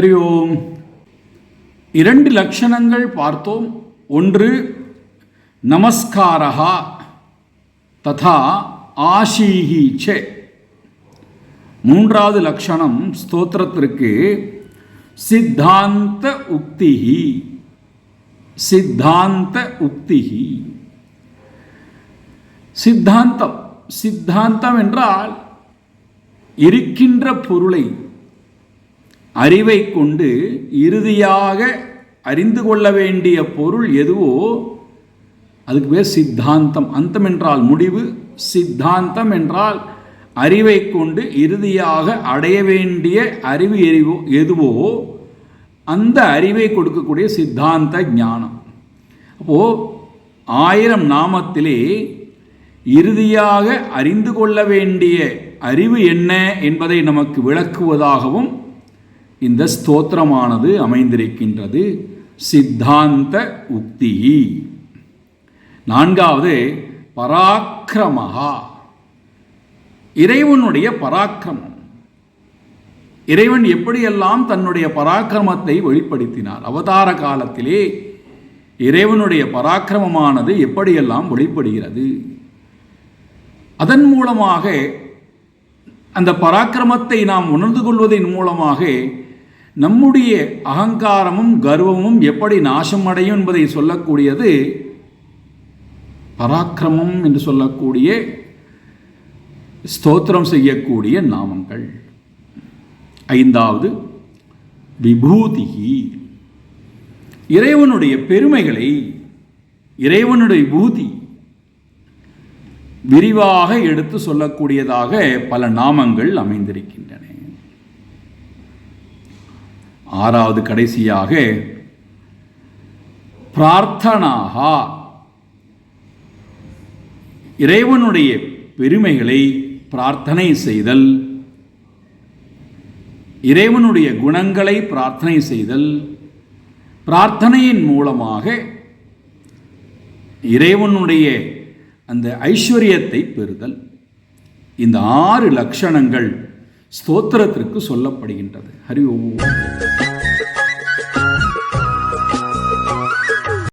ஹரி ஓம் இரண்டு லட்சணங்கள் பார்த்தோம். ஒன்று நமஸ்காரா ததா ஆஷீஹி சே. மூன்றாவது லட்சணம் ஸ்தோத்திரத்திற்கு சித்தாந்த உக்திஹி சித்தாந்த உக்திஹி. சித்தாந்தம் சித்தாந்தம் என்றால் இருக்கின்ற பொருளை அறிவை கொண்டு இறுதியாக அறிந்து கொள்ள வேண்டிய பொருள் எதுவோ அதுக்கு பேர் சித்தாந்தம். அந்தம் என்றால் முடிவு சித்தாந்தம் என்றால் அறிவை கொண்டு இறுதியாக அடைய வேண்டிய அறிவு எரிவோ எதுவோ அந்த அறிவை கொடுக்கக்கூடிய சித்தாந்த ஞானம். அப்போது ஆயிரம் நாமத்திலே இறுதியாக அறிந்து கொள்ள வேண்டிய அறிவு என்ன என்பதை நமக்கு விளக்குவதாகவும் இந்த ஸ்தோத்திரமானது அமைந்திருக்கின்றது. சித்தாந்த உக்தி. நான்காவது பராக்கிரமஹா. இறைவனுடைய பராக்கிரமம். இறைவன் எப்படியெல்லாம் தன்னுடைய பராக்கிரமத்தை வெளிப்படுத்தினார்? அவதார காலத்திலே இறைவனுடைய பராக்கிரமமானது எப்படியெல்லாம் வெளிப்படுகிறது? அதன் மூலமாக அந்த பராக்கிரமத்தை நாம் உணர்ந்து கொள்வதன் மூலமாக நம்முடைய அகங்காரமும் கர்வமும் எப்படி நாசம் அடையும் என்பதை சொல்லக்கூடியது பராக்கிரமம் என்று சொல்லக்கூடிய ஸ்தோத்திரம் செய்யக்கூடிய நாமங்கள். ஐந்தாவது விபூதிகி. இறைவனுடைய பெருமைகளை இறைவனுடைய விபூதி விரிவாக எடுத்து சொல்லக்கூடியதாக பல நாமங்கள் அமைந்திருக்கின்றன. ஆறாவது கடைசியாக பிரார்த்தனாகா. இறைவனுடைய பெருமைகளை பிரார்த்தனை செய்தல் இறைவனுடைய குணங்களை பிரார்த்தனை செய்தல் பிரார்த்தனையின் மூலமாக இறைவனுடைய அந்த ஐஸ்வர்யத்தை பெறுதல். இந்த ஆறு லட்சணங்கள் ஸ்தோத்திரத்திற்கு சொல்லப்படுகின்றது. ஹரி ஓம்.